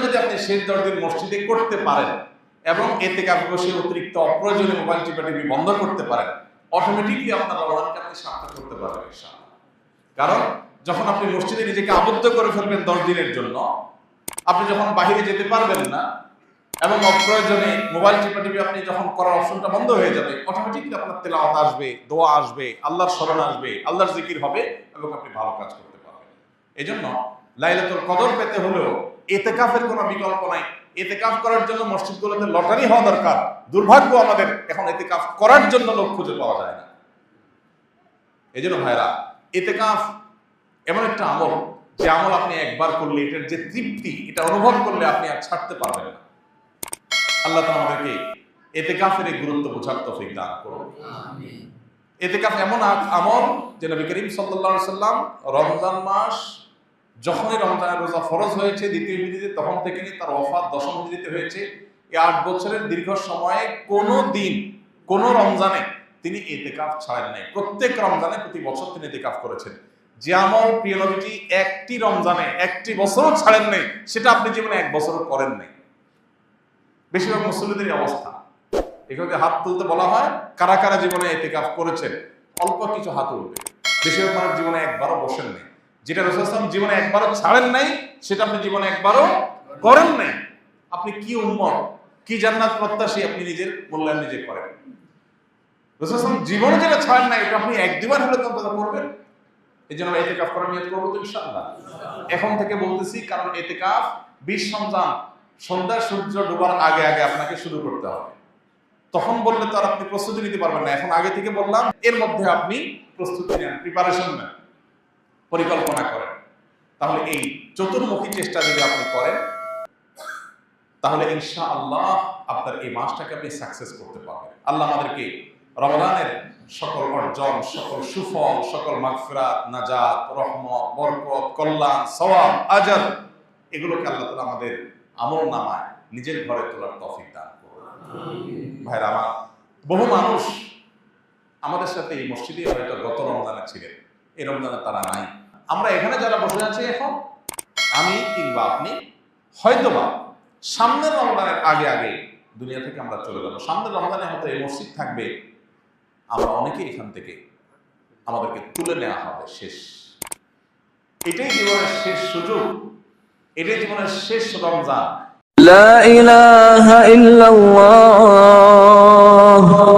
যদি আপনি মসজিদে করতে পারেন এবং অতিরিক্ত অপ্রয়োজনীয় বন্ধ করতে পারেন আপনার করতে পারবেন কারণ যখন আপনি মসজিদে নিজেকে আবদ্ধ করে ফেলবেন দশ দিনের জন্য, আপনি যখন বাহিরে যেতে পারবেন না এবং অপ্রয়োজনে মোবাইল টিপা টিপি আপনি যখন করার অপশনটা বন্ধ হয়ে যাবে অটোমেটিকলি আপনার তেলাওয়াত আসবে, দোয়া আসবে, আল্লাহর স্মরণ আসবে, আল্লাহর জিকির হবে এবং আপনি ভালো কাজ করতে পারবেন। এই জন্য লাইলাতুল কদর পেতে হলেও এতেকাফের কোনো বিকল্প নাই। এতেকাফ করার জন্য মসজিদগুলোতে লটারি হওয়া দরকার। দুর্ভাগ্য আমাদের এখন এতেকাফ করার জন্য লোক খুঁজে পাওয়া যায় না। এই জন্য ভাইরা, এতেকাফ এমন একটা আমল, যে আমল আপনি একবার করলে এটার যে তৃপ্তি, এটা অনুভব করলে আপনি আর ছাড়তে পারবেন না। আল্লাহ তাআলা আমাদেরকে এতেকাফের এই গুরুত্ব বোঝার তৌফিক দান করুন। এতেকাফ এমন আ- আমল যে নবী করিম আলাইহি সাল্লাম রমজান মাস যখনই রমজানের রোজা ফরজ হয়েছে দ্বিতীয় হিজরিতে তখন থেকে তার ওফাত দশম হিজরিতে হয়েছে। এই আট বছরের দীর্ঘ সময়ে কোনো দিন কোন রমজানে তিনি এতেকাফ ছাড়েন নাই। প্রত্যেক রমজানে প্রতি বছর তিনি এতেকাফ করেছেন। যে আমল প্রিয় নবীজি একটি রমজানে একটি বছরও ছাড়েন নাই সেটা আপনি জীবনে এক বছরও করেন নাই। বেশিরভাগ মুসলিমদের অবস্থা। এখানে হাত তুলতে বলা হয়, কারা কারা জীবনে এতেকাফ করেছেন? অল্প কিছু হাত উঠবে বেশিরভাগ মানুষ জীবনে একবারও বসেন নাই। যেটা রসুলাম জীবনে একবারও ছাড়েন নাই, সেটা আপনি জীবনে একবারও করেন নাই। আপনি কি উন্মত কি জান্নাত প্রত্যাশী আপনি নিজের মূল্যায়ন নিজে করেন? রসুলাম জীবনে যেটা ছাড়েন নাই, এটা আপনি এক দুবার হলে তো করবেন। এই জন্য এতেকাফ করার নিয়ত করব তো ইনশাআল্লাহ। এখন থেকে বলতেছি, কারণ এতেকাফ বিশ রমজান। সন্ধ্যা সূর্য ডোবার আগে আগে আপনাকে শুরু করতে হবে। তখন বললে তো আর আপনি প্রস্তুতি নিতে পারবেন না। এখন আগে থেকে বললাম, এর মধ্যে আপনি প্রস্তুতি নেন প্রিপারেশন নেন, পরিকল্পনা করেন। তাহলে এই চতুর্মুখী চেষ্টা যদি আপনি করেন, তাহলে ইনশা আল্লাহ আপনার এই মাসটাকে আপনি সাকসেস করতে পারবেন। আল্লাহ আমাদেরকে রমজানের সকল অর্জন, সকল সুফল, সকল মাগফিরাত, নাজাত, রহমত, বরকত, কল্যাণ, সওয়াব আজাদ এগুলোকে আল্লাহ তাআলা আমাদের আমল নামায় নিজের ঘরে তোলার তৌফিক দান করুন। ভাইরা আমার বহু মানুষ আমাদের সাথে এই মসজিদে হয়তো গত রমজানে ছিলেন এই রমজানে তারা নাই। আমরা এখানে যারা বসে আছি এখন আমি কিংবা আপনি হয়তোবা সামনের রমজানের আগে আগে দুনিয়া থেকে আমরা চলে যাব। সামনের রমজানে হয়তো এই মসজিদ থাকবে আমরা অনেকে এখান থেকে আমাদেরকে তুলে নেওয়া হবে শেষ। এটাই জীবনের শেষ সুযোগ। এটাই জীবনের শেষ রমজান।